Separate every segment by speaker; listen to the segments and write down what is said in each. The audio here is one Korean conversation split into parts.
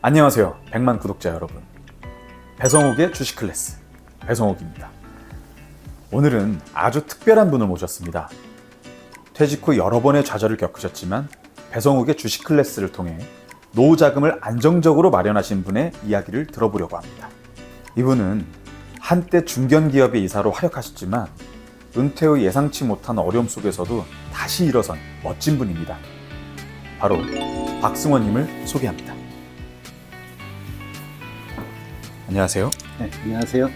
Speaker 1: 안녕하세요. 100만 구독자 여러분. 배성욱의 주식 클래스 배성욱입니다. 오늘은 아주 특별한 분을 모셨습니다. 퇴직 후 여러 번의 좌절을 겪으셨지만 배성욱의 주식 클래스를 통해 노후 자금을 안정적으로 마련하신 분의 이야기를 들어보려고 합니다. 이분은 한때 중견 기업의 이사로 활약하셨지만 은퇴 후 예상치 못한 어려움 속에서도 다시 일어선 멋진 분입니다. 바로 박승원님을 소개합니다. 안녕하세요.
Speaker 2: 네, 안녕하세요.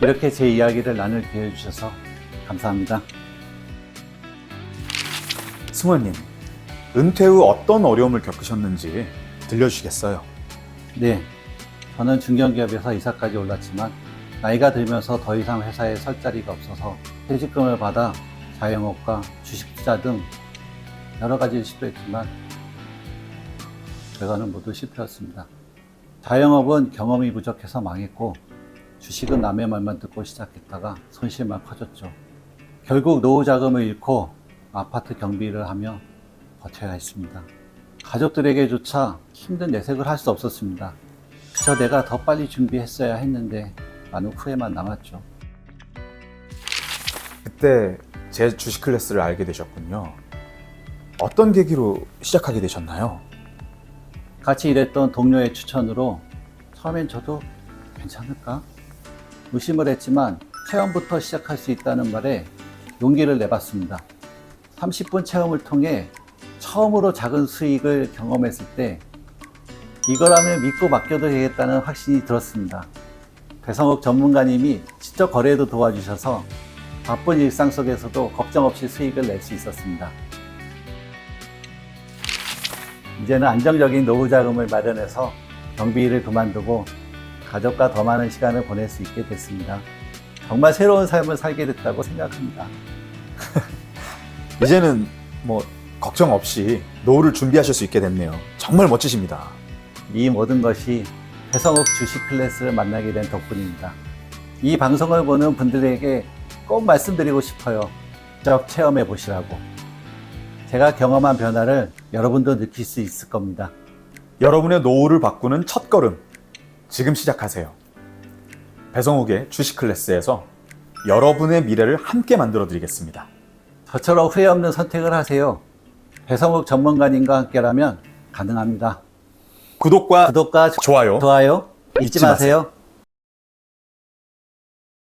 Speaker 2: 이렇게 제 이야기를 나눌 기회 주셔서 감사합니다.
Speaker 1: 승원님, 은퇴 후 어떤 어려움을 겪으셨는지 들려주시겠어요?
Speaker 2: 네, 저는 중견기업에서 이사까지 올랐지만 나이가 들면서 더 이상 회사에 설 자리가 없어서 퇴직금을 받아 자영업과 주식 투자 등 여러 가지를 시도했지만 결과는 모두 실패였습니다. 자영업은 경험이 부족해서 망했고 주식은 남의 말만 듣고 시작했다가 손실만 커졌죠. 결국 노후 자금을 잃고 아파트 경비를 하며 버텨야 했습니다. 가족들에게조차 힘든 내색을 할 수 없었습니다. 그저 내가 더 빨리 준비했어야 했는데 많은 후회만 남았죠.
Speaker 1: 그때 제 주식 클래스를 알게 되셨군요. 어떤 계기로 시작하게 되셨나요?
Speaker 2: 같이 일했던 동료의 추천으로 처음엔 저도 괜찮을까? 의심을 했지만 체험부터 시작할 수 있다는 말에 용기를 내봤습니다. 30분 체험을 통해 처음으로 작은 수익을 경험했을 때 이거라면 믿고 맡겨도 되겠다는 확신이 들었습니다. 배성욱 전문가님이 직접 거래도 도와주셔서 바쁜 일상 속에서도 걱정 없이 수익을 낼 수 있었습니다. 이제는 안정적인 노후 자금을 마련해서 경비 일을 그만두고 가족과 더 많은 시간을 보낼 수 있게 됐습니다. 정말 새로운 삶을 살게 됐다고 생각합니다.
Speaker 1: 이제는 뭐 걱정 없이 노후를 준비하실 수 있게 됐네요. 정말 멋지십니다.
Speaker 2: 이 모든 것이 배성욱 주식 클래스를 만나게 된 덕분입니다. 이 방송을 보는 분들에게 꼭 말씀드리고 싶어요. 직접 체험해 보시라고. 제가 경험한 변화를 여러분도 느낄 수 있을 겁니다.
Speaker 1: 여러분의 노후를 바꾸는 첫 걸음 지금 시작하세요. 배성욱의 주식 클래스에서 여러분의 미래를 함께 만들어 드리겠습니다.
Speaker 2: 저처럼 후회 없는 선택을 하세요. 배성욱 전문가님과 함께라면 가능합니다.
Speaker 1: 구독과
Speaker 2: 구독과
Speaker 1: 좋아요
Speaker 2: 좋아요 잊지. 마세요.